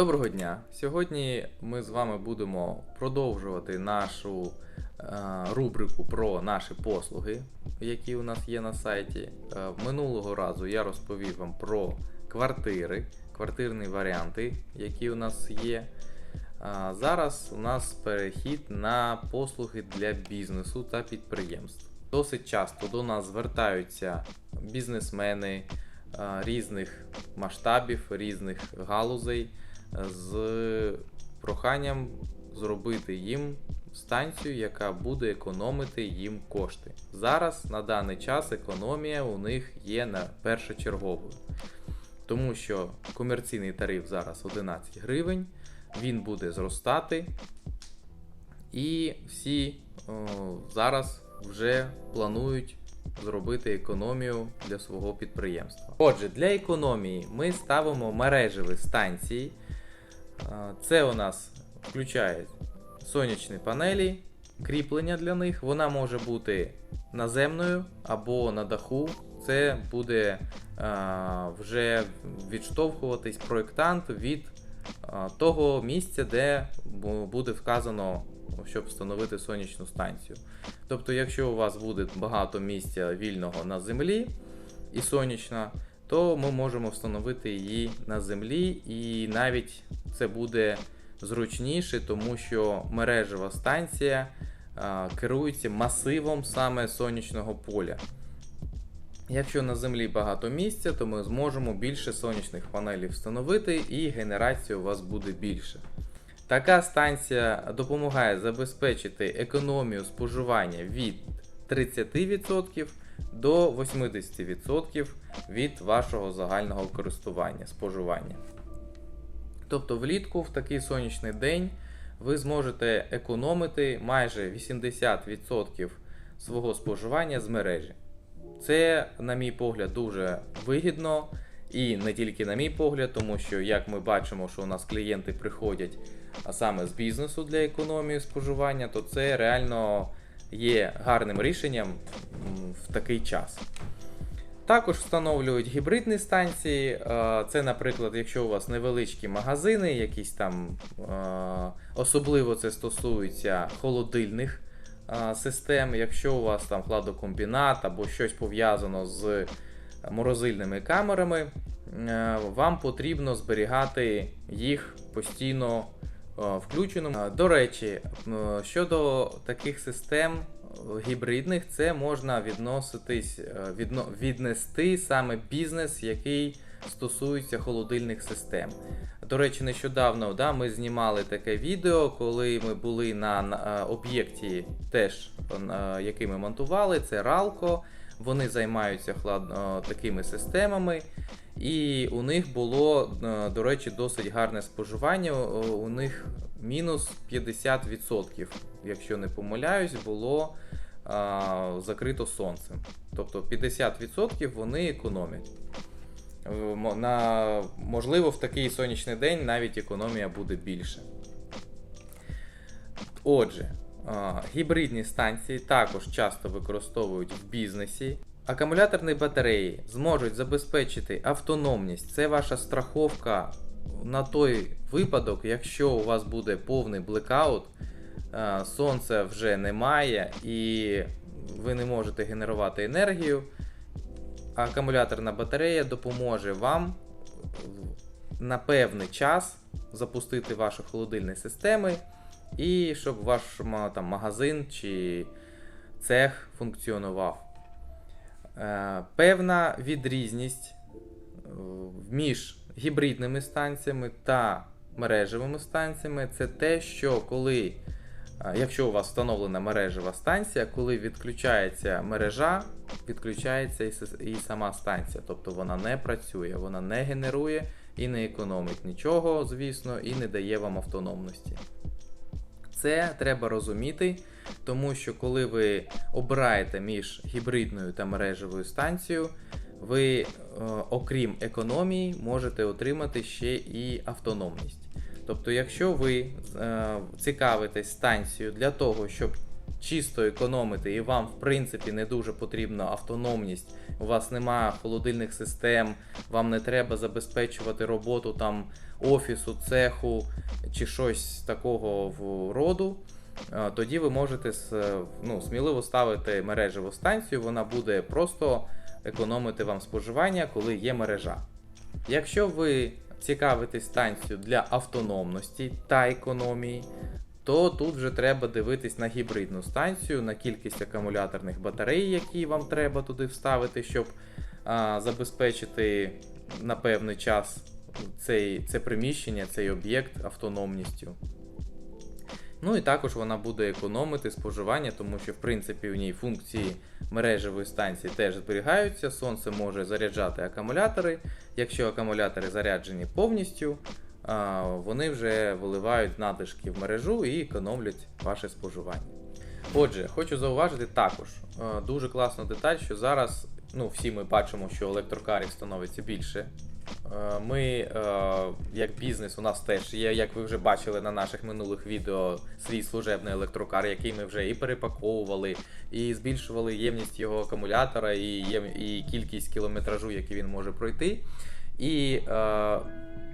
Доброго дня! Сьогодні ми з вами будемо продовжувати нашу е, рубрику про наші послуги, які у нас є на сайті. Е, минулого разу я розповів вам про квартири, квартирні варіанти, які у нас є. А зараз у нас перехід на послуги для бізнесу та підприємств. Досить часто до нас звертаються бізнесмени а, різних масштабів, різних галузей з проханням зробити їм станцію, яка буде економити їм кошти. Зараз на даний час економія у них є на першочерговою, тому що комерційний тариф зараз 11 гривень, він буде зростати, і всі о, зараз вже планують зробити економію для свого підприємства. Отже, для економії ми ставимо мережеві станції. Це у нас включає сонячні панелі, кріплення для них. Вона може бути наземною або на даху. Це буде вже відштовхуватись проєктант від того місця, де буде вказано, щоб встановити сонячну станцію. Тобто, якщо у вас буде багато місця вільного на землі і сонячна, то ми можемо встановити її на землі, і навіть це буде зручніше, тому що мережева станція керується масивом саме сонячного поля. Якщо на землі багато місця, то ми зможемо більше сонячних панелів встановити і генерація у вас буде більше. Така станція допомагає забезпечити економію споживання від 30% до 80% від вашого загального користування споживання. Тобто влітку в такий сонячний день ви зможете економити майже 80% свого споживання з мережі. Це, на мій погляд, дуже вигідно. І не тільки на мій погляд, тому що, як ми бачимо, що у нас клієнти приходять а саме з бізнесу для економії споживання, то це реально є гарним рішенням в такий час. Також встановлюють гібридні станції. Е, Це, наприклад, якщо у вас невеличкі магазини, якісь там е, особливо це стосується холодильних е, систем. Якщо у вас там хладокомбінат або щось пов'язано з морозильними камерами, вам потрібно зберігати їх постійно включеним. Е, До речі, щодо таких систем гібридних, це можна відноситись, е, відно, віднести саме бізнес, який стосується холодильних систем. До речі, нещодавно да, ми знімали таке відео, коли ми були на, на е, об'єкті, теж е, який ми монтували, це Ралко. Вони займаються хлад... е, такими системами, і у них було, до речі, досить гарне споживання. У них мінус 50%, якщо не помиляюсь, було а, закрито сонцем. Тобто 50% вони економять. Е, На, можливо, в такий сонячний день навіть економія буде більше. Отже, а, гібридні станції також часто використовують в бізнесі. Акумуляторні батареї зможуть забезпечити автономність. Це ваша страховка на той випадок, якщо у вас буде повний блекаут, сонця вже немає і ви не можете генерувати енергію. Акумуляторна батарея допоможе вам на певний час запустити ваші холодильні системи, і щоб ваш там, магазин чи цех функціонував. Е, Певна відрізність е, між гібридними станціями та мережевими станціями це те, що коли, е, якщо у вас встановлена мережева станція, коли відключається мережа, відключається і, сама станція. Тобто вона не працює, вона не генерує і не економить нічого, звісно, і не дає вам автономності. Це треба розуміти, тому що коли ви обираєте між гібридною та мережевою станцією, ви, е, окрім економії, можете отримати ще і автономність. Тобто, якщо ви е, цікавитесь станцією для того, щоб чисто економите, і вам, в принципі, не дуже потрібна автономність, у вас немає холодильних систем, вам не треба забезпечувати роботу там офісу, цеху чи щось такого в роду. е, Тоді ви можете ну, сміливо ставити мережеву станцію, вона буде просто економити вам споживання, коли є мережа. Якщо ви цікавитесь станцію для автономності та економії, то тут вже треба дивитись на гібридну станцію, на кількість акумуляторних батарей, які вам треба туди вставити, щоб а, забезпечити на певний час цей, це приміщення, цей об'єкт автономністю. Ну і також вона буде економити споживання, тому що в принципі в ній функції мережевої станції теж зберігаються. Сонце може заряджати акумулятори. Якщо акумулятори заряджені повністю, вони вже виливають надлишки в мережу і економлять ваше споживання. Отже, хочу зауважити також дуже класну деталь, що зараз ну, всі ми бачимо, що електрокарів становиться більше. Е, Ми, е, як бізнес, у нас теж є, як ви вже бачили на наших минулих відео, свій служебний електрокар, який ми вже і перепаковували, і збільшували ємність його акумулятора, і, і кількість кілометражу, який він може пройти. І е,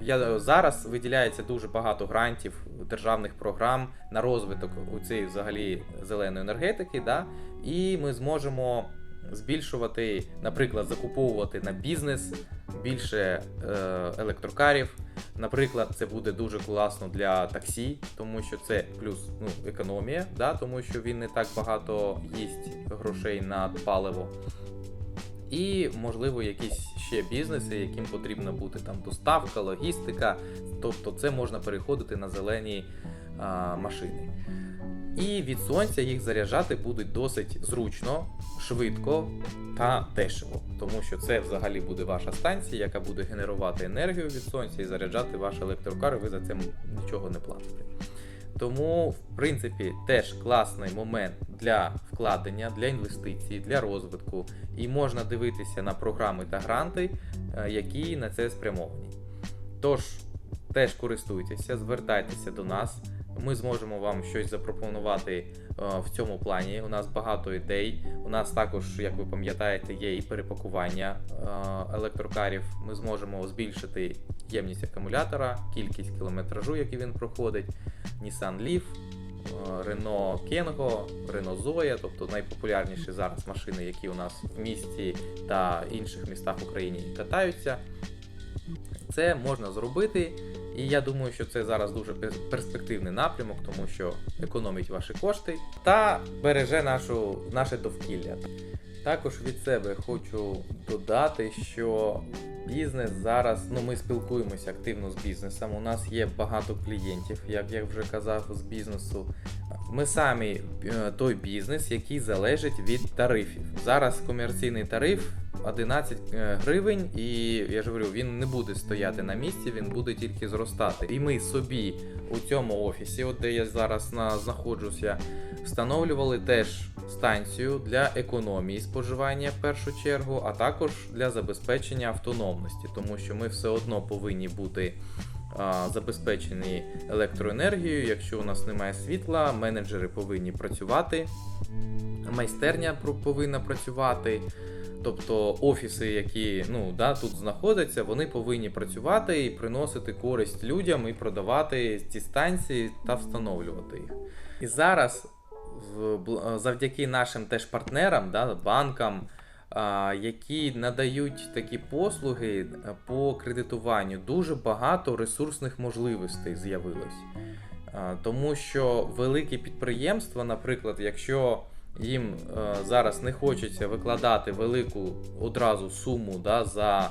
я, зараз виділяється дуже багато грантів державних програм на розвиток у цієї взагалі зеленої енергетики. Да? І ми зможемо збільшувати, наприклад, закуповувати на бізнес більше е, електрокарів. Наприклад, це буде дуже класно для таксі, тому що це плюс ну, економія, да? тому що він не так багато їсть грошей на паливо. І, можливо, якісь ще бізнеси, яким потрібна бути там доставка, логістика. Тобто це можна переходити на зелені а, машини. І від сонця їх заряджати буде досить зручно, швидко та дешево, тому що це взагалі буде ваша станція, яка буде генерувати енергію від сонця і заряджати ваш електрокар, ви за це нічого не платите. Тому, в принципі, теж класний момент для вкладення, для інвестицій, для розвитку, і можна дивитися на програми та гранти, е, які на це спрямовані. Тож, теж користуйтеся, звертайтеся до нас. Ми зможемо вам щось запропонувати е, в цьому плані. У нас багато ідей. У нас також, як ви пам'ятаєте, є і перепакування е, електрокарів. Ми зможемо збільшити ємність акумулятора, кількість кілометражу, який він проходить. Nissan Leaf, Renault Kengo, Renault Zoe, тобто найпопулярніші зараз машини, які у нас в місті та інших містах України катаються. Це можна зробити, і я думаю, що це зараз дуже перспективний напрямок, тому що економить ваші кошти та береже нашу, наше довкілля. Також від себе хочу додати, що бізнес зараз, ну ми спілкуємося активно з бізнесом. У нас є багато клієнтів, як я вже казав, з бізнесу. Ми самі е, той бізнес, який залежить від тарифів. Зараз комерційний тариф 11 е, гривень, і я ж говорю, він не буде стояти на місці, він буде тільки зростати. І ми собі у цьому офісі, от де я зараз на, знаходжуся, встановлювали теж станцію для економії споживання в першу чергу, а також для забезпечення автономності, тому що ми все одно повинні бути забезпечені електроенергією. Якщо у нас немає світла, менеджери повинні працювати, майстерня повинна працювати. Тобто офіси, які ну, да, тут знаходяться, вони повинні працювати і приносити користь людям і продавати ці станції та встановлювати їх. І зараз завдяки нашим теж партнерам, да, банкам, які надають такі послуги е, по кредитуванню, дуже багато ресурсних можливостей з'явилось. Тому що великі підприємства, наприклад, якщо їм е, зараз не хочеться викладати велику одразу суму да, за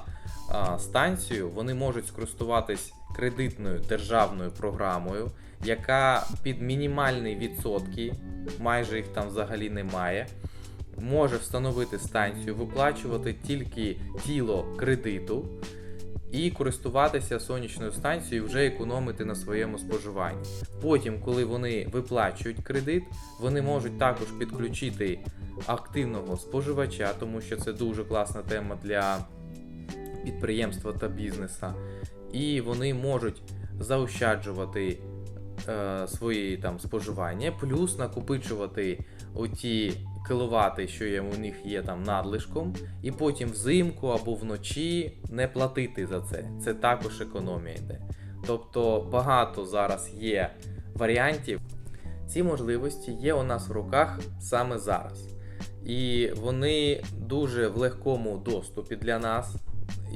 а, станцію, вони можуть скористуватись кредитною державною програмою, яка під мінімальні відсотки, майже їх там взагалі немає, може встановити станцію, виплачувати тільки тіло кредиту і користуватися сонячною станцією, вже економити на своєму споживанні. Потім, коли вони виплачують кредит, вони можуть також підключити активного споживача, тому що це дуже класна тема для підприємства та бізнеса. І вони можуть заощаджувати е, свої там споживання, плюс накопичувати оті кіловати, що є, у них є там надлишком, і потім взимку або вночі не платити за це. Це також економія йде. Тобто багато зараз є варіантів. Ці можливості є у нас в руках саме зараз. І вони дуже в легкому доступі для нас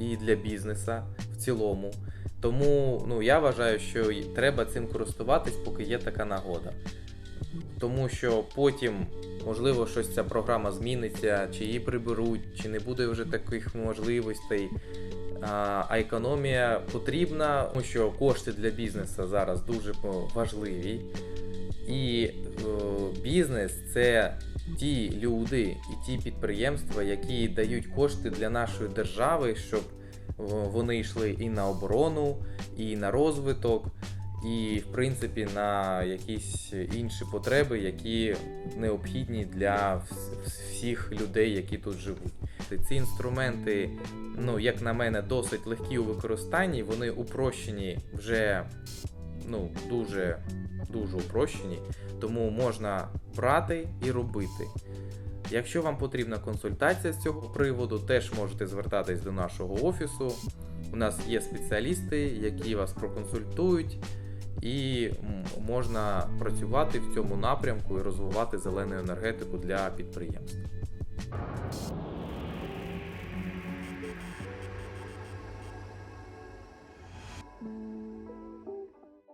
і для бізнеса в цілому. Тому ну, я вважаю, що треба цим користуватись, поки є така нагода. Тому що потім, можливо, щось ця програма зміниться, чи її приберуть, чи не буде вже таких можливостей. А, економія потрібна, тому що кошти для бізнесу зараз дуже важливі. І е, бізнес це ті люди і ті підприємства, які дають кошти для нашої держави, щоб е, вони йшли і на оборону, і на розвиток, і в принципі на якісь інші потреби, які необхідні для всіх людей, які тут живуть. Ці інструменти, ну як на мене, досить легкі у використанні. Вони упрощені вже ну дуже дуже упрощені, тому можна брати і робити. Якщо вам потрібна консультація з цього приводу, теж можете звертатись до нашого офісу. У нас є спеціалісти, які вас проконсультують, і можна працювати в цьому напрямку і розвивати зелену енергетику для підприємств.